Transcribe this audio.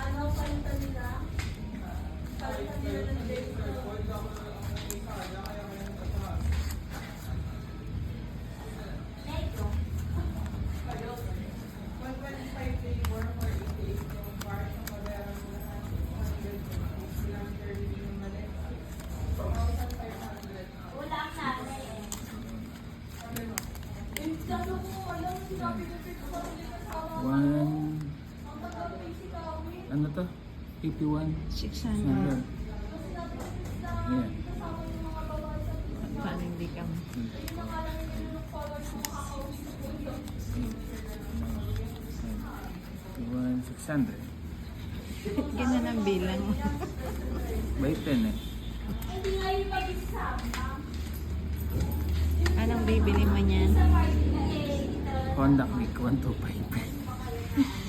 Ano, palitan nila? Palitan nila ng One... Ano to? 51? 600. Ayan. Paano hindi ka? One, 600. Ganun ang bilang. By 10 eh. Anong bibili mo niyan? Honda Click 1255